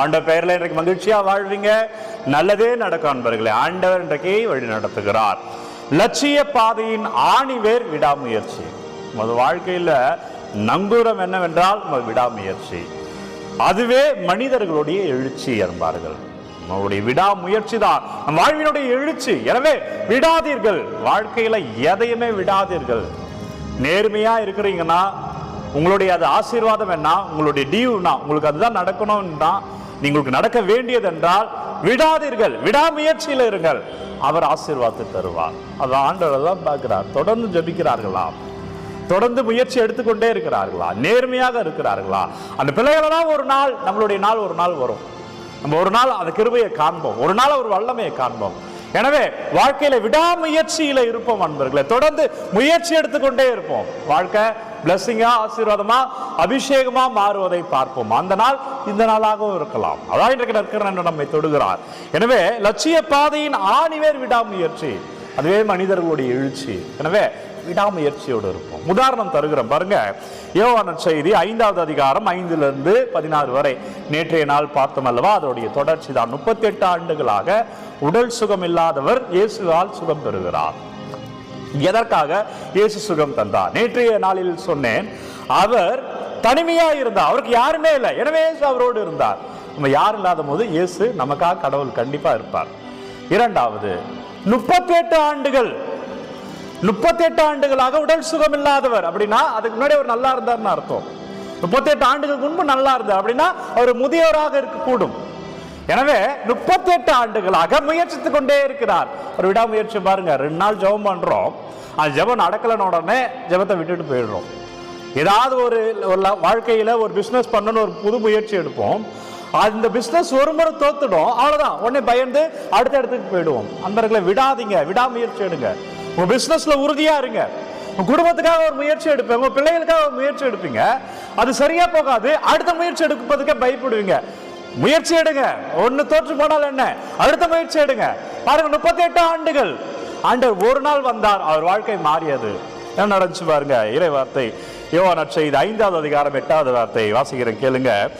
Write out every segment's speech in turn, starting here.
ஆண்ட பெயரில் இன்றைக்கு மகிழ்ச்சியாக வாழ்வீங்க. நல்லதே நடக்கும் அன்பர்களே ஆண்டவர் இன்றைக்கு வழி நடத்துகிறார். லட்சிய பாதையின் ஆணிவேர் விடாமுயற்சி. நமது வாழ்க்கையில் நங்கூரம் என்னவென்றால் நமது விடாமுயற்சி. அதுவே மனிதர்களுடைய எழுச்சி என்பார்கள். நம்மளுடைய விடாமுயற்சி தான். நம் வாழ்வினுடைய எழுச்சி. எனவே விடாதீர்கள். வாழ்க்கையில் எதையுமே விடாதீர்கள். நேர்மையாக இருக்கிறீங்கன்னா உங்களுடைய அது ஆசீர்வாதம் என்ன? உங்களுடைய டியூனா உங்களுக்கு அதுதான் நடக்கணும்னா உங்களுக்கு நடக்க வேண்டியது என்றால் விடாதீர்கள். விடாமுயற்சியில் இருங்கள். அவர் ஆசீர்வாதத்தை தருவார். அது ஆண்டவர் தான் பார்க்கிறார். தொடர்ந்து ஜெபிக்கிறார்களா? தொடர்ந்து முயற்சி எடுத்துக்கொண்டே இருக்கிறார்களா? நேர்மையாக இருக்கிறார்களா? அந்த பிள்ளைகளெல்லாம் ஒரு நாள் நம்மளுடைய நாள் ஒரு நாள் வரும். நம்ம ஒரு நாள் அந்த கிருபையை காண்போம். ஒரு நாள் ஒரு வல்லமையை காண்போம். எனவே வாழ்க்கையில விடாமுயற்சியில இருப்போம் அன்பர்களே. தொடர்ந்து முயற்சி எடுத்துக்கொண்டே இருப்போம். வாழ்க்கை பிளஸ்ஸிங்கா ஆசீர்வாதமா அபிஷேகமா மாறுவதை பார்ப்போம். அந்த நாள் இந்த நாளாகவும் இருக்கலாம். அதான் இன்றைக்கு நற்கரன் நம்மை தொடுகிறார். எனவே லட்சிய பாதையின் ஆணிவேர் விடாமுயற்சி. அதுவே மனிதர்களுடைய எழுச்சி. எனவே விடாமுயற்சியோடு இருப்போம். உதாரணம் தருகிறோம் பாருங்க யோவான செய்தி ஐந்தாவது அதிகாரம் ஐந்திலிருந்து பதினாறு வரை. நேற்றைய நாள் பார்த்தோம் அல்லவா அதோடைய தொடர்ச்சி தான். முப்பத்தி எட்டு ஆண்டுகளாக உடல் சுகம் இல்லாதவர் இயேசுவால் சுகம் பெறுகிறார். எதற்காக இயேசு சுகம் தந்தார்? நேற்றைய நாளில் சொன்னேன் அவர் தனிமையா இருந்தார். அவருக்கு யாருமே இல்லை. எனவே இயேசு அவரோடு இருந்தார். நம்ம யார் இல்லாத போது இயேசு நமக்காக கடவுள் கண்டிப்பா இருப்பார். இரண்டாவது முப்பத்தி எட்டு ஆண்டுகள் முப்பத்தி எட்டு ஆண்டுகளாக உடல் சுகம் இல்லாதவர். அப்படின்னா அதுக்கு முன்னாடி அவர் நல்லா இருந்தார்னு அர்த்தம். முப்பத்தி எட்டு ஆண்டுகளுக்கு முன்பு நல்லா இருந்தார். அப்படின்னா அவர் முதியோராக இருக்கக்கூடும். எனவே முப்பத்தி எட்டு ஆண்டுகளாக முயற்சித்துக் கொண்டே இருக்கிறார். ஒரு விடாமுயற்சி பாருங்க ரெண்டு நாள் ஜெபம் பண்றோம். அந்த ஜெபம் நடக்கலன உடனே ஜெபத்தை விட்டுட்டு போயிடுறோம். ஏதாவது ஒரு வாழ்க்கையில் வாழ்க்கையில ஒரு பிசினஸ் பண்ணணும்னு ஒரு புது முயற்சி எடுப்போம். அந்த பிஸ்னஸ் ஒரு முறை தோத்துடும் அவ்வளோதான் உடனே பயந்து அடுத்த இடத்துக்கு போயிடுவோம். அன்பர்களை விடாதீங்க விடாமுயற்சி எடுங்க. உங்கள் பிஸ்னஸில் உறுதியாக இருங்க. உங்கள் குடும்பத்துக்காக ஒரு முயற்சி எடுப்பீங்க உங்கள் பிள்ளைகளுக்காக ஒரு முயற்சி எடுப்பீங்க. அது சரியாக போகாது அடுத்த முயற்சி எடுப்பதுக்கே பயப்படுவீங்க. முயற்சி எடுங்க. ஒண்ணு தோற்று போனால் என்ன? அடுத்த முயற்சி எடுங்க. பாருங்க முப்பத்தி எட்டு ஆண்டுகள். ஆண்டவர் ஒரு நாள் வந்தார் அவர் வாழ்க்கை மாறியது. என்ன நடந்துச்சு பாருங்க இறை வார்த்தை. யோவா நற்செய்தி ஐந்தாவது அதிகாரம் எட்டாவது வார்த்தை. வாசிக்கிறேன் கேளுங்க.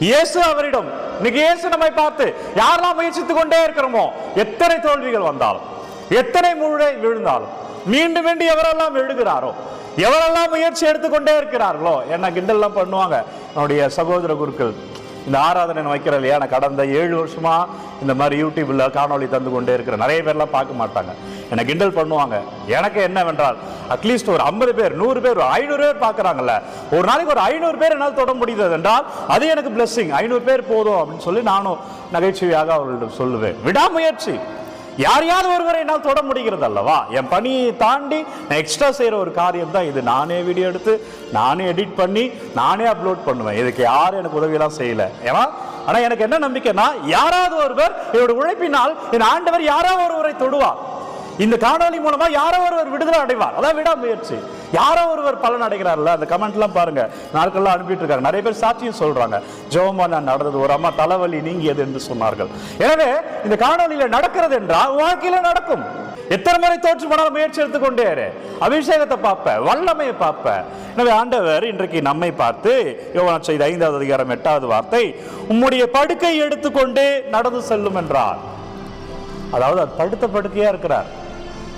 இயேசு அவரிடம் இன்னைக்கு இயேசு நம்மை பார்த்து யாரெல்லாம் முயற்சித்துக் கொண்டே இருக்கிறோமோ எத்தனை தோல்விகள் வந்தாலும் எத்தனை முழை விழுந்தாலும் மீண்டும் மீண்டும் எவரெல்லாம் விழுகிறாரோ எவரெல்லாம் முயற்சி எடுத்துக்கொண்டே இருக்கிறார்களோ என்ன கிண்டல்லாம் பண்ணுவாங்க? என்னுடைய சகோதர குருக்கள். இந்த ஆராதனை வைக்கிற இல்லையா? நான் கடந்த ஏழு வருஷமாக இந்த மாதிரி யூடியூப்பில் காணொளி தந்து கொண்டே இருக்கிற நிறைய பேர்லாம் பார்க்க மாட்டாங்க. என்னை கிண்டல் பண்ணுவாங்க. எனக்கு என்னவென்றால் அட்லீஸ்ட் ஒரு ஐம்பது பேர் நூறு பேர் ஒரு ஐநூறு பேர் பார்க்குறாங்கல்ல. ஒரு நாளைக்கு ஒரு ஐநூறு பேர் என்னால் தொட முடியுது என்றால் அது எனக்கு பிளெஸ்ஸிங் ஐநூறு பேர் போதும் அப்படின்னு சொல்லி நானும் நகைச்சுவையாக அவர்களிடம் சொல்லுவேன். விடாமுயற்சி. யாரையாவது ஒருவரை என்னால் தொட முடிகிறது அல்லவா? என் பணியை தாண்டி நான் எக்ஸ்ட்ரா செய்கிற ஒரு காரியம் தான் இது. நானே வீடியோ எடுத்து நானே எடிட் பண்ணி நானே அப்லோட் பண்ணுவேன். இதுக்கு யாரும் எனக்கு உதவியெல்லாம் செய்யல. ஏன்னா ஆனால் எனக்கு என்ன நம்பிக்கைன்னா யாராவது ஒருவர் என்னோட உழைப்பினால் என் ஆண்டவர் யாராவது ஒருவரை தொடுவார். இந்த காணொலி மூலமா யாரோ ஒருவர் விடுதலை அடைவார். அதான் விடாமுயற்சி. யாரோ ஒருவர் பலன் அடைகிறார்ல அந்த கமெண்ட்லாம் பாருங்க. நாட்கள்லாம் அனுப்பிட்டு இருக்காங்க நிறைய பேர் சாட்சியும் சொல்றாங்க. ஜோமா நான் நடந்தது ஒரு அம்மா தலைவலி நீங்கியது என்று சொன்னார்கள். எனவே இந்த காணொலியில நடக்கிறது என்றால் வாழ்க்கையில நடக்கும். எத்தனை முறை தோற்று போனாலும் முயற்சி எடுத்துக்கொண்டே அபிஷேகத்தை பார்ப்ப வல்லமையை பார்ப்ப. எனவே ஆண்டவர் இன்றைக்கு நம்மை பார்த்து யோகா செய்த ஐந்தாவது அதிகாரம் எட்டாவது வார்த்தை உம்முடைய படுக்கை எடுத்துக்கொண்டு நடந்து செல்லும் என்றார். அதாவது படுத்த படுக்கையா இருக்கிறார்.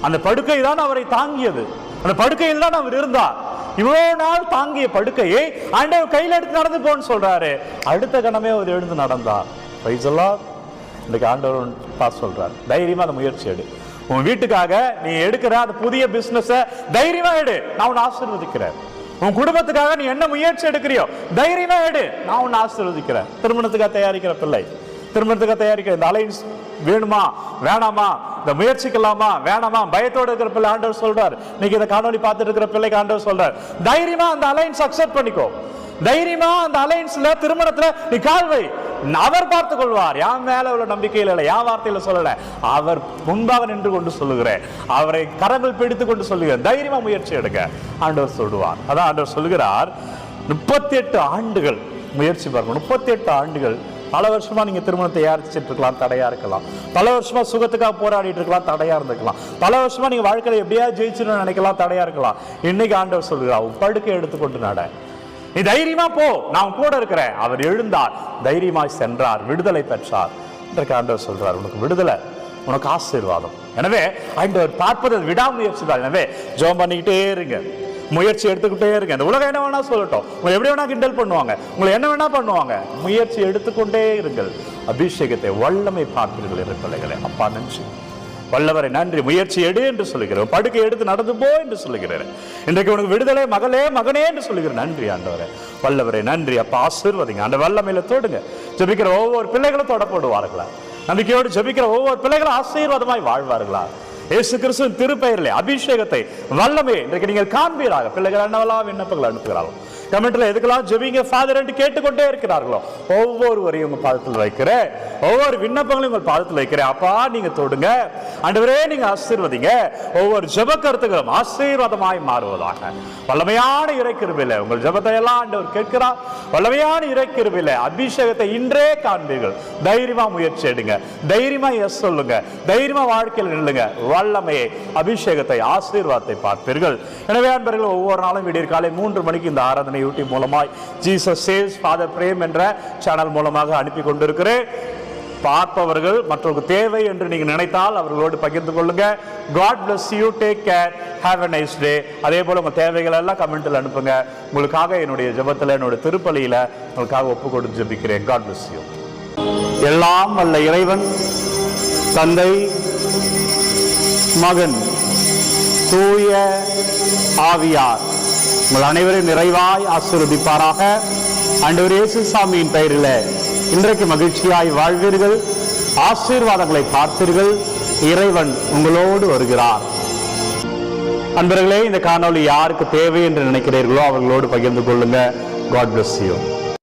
அந்த படுக்கை தான் அவரை தாங்கியது. அந்த படுக்கையில் தான் அவர் இருந்தார். இவ்வளவு நாள் தாங்கிய படுக்கையை ஆண்டவர் கையில் எடுத்து நடந்து போன்னு சொல்றாரு. அடுத்த கணமே அவர் எழுந்து நடந்தார். பைசெல்லாம் இன்றைக்கு ஆண்டவர் பார்த்து சொல்றார். தைரியமா அந்த முயற்சி எடு. உன் வீட்டுக்காக நீ எடுக்கிற அந்த புதிய பிசினஸை தைரியமா எடு. நான் உன்னை ஆசீர்வதிக்கிறேன். உன் குடும்பத்துக்காக நீ என்ன முயற்சி எடுக்கிறியோ தைரியமா எடு. நான் உன்னை ஆசீர்வதிக்கிறேன். திருமணத்துக்காக தயாரிக்கிற பிள்ளை. திருமணத்துக்காக தயாரிக்கிற இந்த அலைன்ஸ் வேணுமா? வேணாமா? இந்த முயற்சிக்கலாமா? வேணாமா? பயத்தோடு இருக்கிற பிள்ளை ஆண்டவர் சொல்றார். இன்னைக்கு இந்த காணொலி பார்த்துட்டு இருக்கிற பிள்ளைக்கு ஆண்டவர் சொல்றார். தைரியமா அந்த அலைன்ஸ் அக்செப்ட் பண்ணிக்கோ. தைரியமா அந்த அலைன்ஸ்ல திருமணத்துல நீ கால்வை அவர் பார்த்துக் கொள்வார். யான் மேல உள்ள நம்பிக்கையில் இல்லை யான் வார்த்தையில சொல்லல. அவர் முன்பாக நின்று கொண்டு சொல்லுகிறேன். அவரை கரங்கள் பிடித்து கொண்டு சொல்லுகிறேன். தைரியமா முயற்சி எடுக்க ஆண்டவர் சொல்லுவார். அதான் ஆண்டவர் சொல்லுகிறார். முப்பத்தி எட்டு ஆண்டுகள் முயற்சி பாருங்க. முப்பத்தி எட்டு ஆண்டுகள் பல வருஷமா நீங்க திருமணத்தை தயாரிச்சுட்டு இருக்கலாம் தடையா இருக்கலாம். பல வருஷமா சுகத்துக்காக போராடிட்டு இருக்கலாம் தடையா இருந்திருக்கலாம். பல வருஷமா நீங்க வாழ்க்கையில எப்படியா ஜெயிச்சிடணும்னு நினைக்கலாம் தடையா இருக்கலாம். இன்னைக்கு ஆண்டவர் சொல்கிறா உன் படுக்கை எடுத்துக்கொண்டு நட. நீ தைரியமா போ. நான் கூட இருக்கிறேன். அவர் எழுந்தார். தைரியமாய் சென்றார். விடுதலை பெற்றார். இன்றைக்கு ஆண்டவர் சொல்றார் உனக்கு விடுதலை உனக்கு ஆசீர்வாதம். எனவே ஆண்டவர் பார்ப்பது விடாமுயற்சி தான். எனவே ஜெபம் பண்ணிக்கிட்டே இருங்க. முயற்சி எடுத்துக்கிட்டே இருங்க இந்த உலகம் என்ன வேணா சொல்லட்டும். உங்களை எப்படி வேணா கிண்டல் பண்ணுவாங்க. உங்களை என்ன வேணா பண்ணுவாங்க. முயற்சி எடுத்துக்கொண்டே இருங்கள். அபிஷேகத்தை வல்லமை பார்ப்பீர்கள் என்று பிள்ளைகளே அப்பா நன்றி. வல்லவரை நன்றி. முயற்சி எடு என்று சொல்லுகிறேன். படுக்கை எடுத்து நடந்து போ என்று சொல்லுகிறேன். இன்றைக்கு உனக்கு விடுதலை மகளே மகனே என்று சொல்லுகிறேன். நன்றி ஆண்டவரே. வல்லவரை நன்றி. அப்பா ஆசீர்வதிங்க. அந்த வல்லமையில தொடுங்க. ஜெபிக்கிற ஒவ்வொரு பிள்ளைகளும் தொடப்படுவார்களா? நம்பிக்கையோடு ஜபிக்கிற ஒவ்வொரு பிள்ளைகளும் ஆசீர்வாதமாய் வாழ்வார்களா? இயேசு கிறிஸ்துவின் திருப்பெயரிலே அபிஷேகத்தை வல்லமே இன்றைக்கு நீங்கள் காண்பீராக. பிள்ளைகள் என்னவெல்லாம் விண்ணப்பங்கள் அனுப்புகிறார்கள். கமெண்ட்ல எதுக்கெல்லாம் ஜெபிங்க ஃபாதர் என்று கேட்டுக்கொண்டே இருக்கிறார்களோ ஒவ்வொருவரையும் உங்க பாதத்தில் வைக்கிறேன். ஒவ்வொரு விண்ணப்பங்களையும் உங்கள் பாதத்தில் வைக்கிறேன். அப்பா நீங்க தொடுங்க. ஆண்டவரே நீங்க ஆசீர்வதிங்க. ஒவ்வொரு ஜெப கருத்துக்களும் ஆசீர்வாதமாய் மாறுவதாக. வல்லமையான இறைக்கிருபில உங்கள் ஜெபத்தை எல்லாம் ஆண்டவர் கேட்கிறார். வல்லமையான இறைக்கிருபில அபிஷேகத்தை இன்றே காண்பீர்கள். தைரியமா முயற்சி எடுங்க. தைரியமா எஸ் சொல்லுங்க. தைரியமா வாழ்க்கையில் நில்லுங்க. வல்லமையை அபிஷேகத்தை ஆசீர்வாதத்தை பார்ப்பீர்கள். எனவே அன்பர்கள் ஒவ்வொரு நாளும் விடியற்காலை மூன்று மணிக்கு இந்த ஆராதனை யூடியூப் மூலமாய் ஜீசஸ் சேஸ் ஃபாதர் பிரேம் என்ற சேனல் மூலமாக அனுப்பி கொண்டிருக்கிறேன். பார்ப்பவர்கள் மற்றவர்களுக்கு தேவை என்று நீங்கள் நினைத்தால் அவர்களோடு பகிர்ந்து கொள்ளுங்க. God bless you take care have a nice day அதே போல் உங்கள் தேவைகள் எல்லாம் கமெண்ட்டில் அனுப்புங்க. உங்களுக்காக என்னுடைய ஜபத்தில் என்னுடைய திருப்பலியில் உங்களுக்காக ஒப்பு கொடுத்து ஜெபிக்கிறேன். காட் பிளஸ் யூ எல்லாம் வல்ல இறைவன் தந்தை மகன் தூய ஆவியார். உங்கள் அனைவரும் நிறைவாய் ஆசீர்வதிப்பாராக. ஆண்டவர் இயேசு சாமியின் பெயரில் இன்றைக்கு மகிழ்ச்சியாய் வாழ்வீர்கள். ஆசீர்வாதங்களை பார்த்தீர்கள். இறைவன் உங்களோடு வருகிறார். அன்பர்களே இந்த காணொளி யாருக்கு தேவை என்று நினைக்கிறீர்களோ அவர்களோடு பகிர்ந்து கொள்ளுங்க. God bless you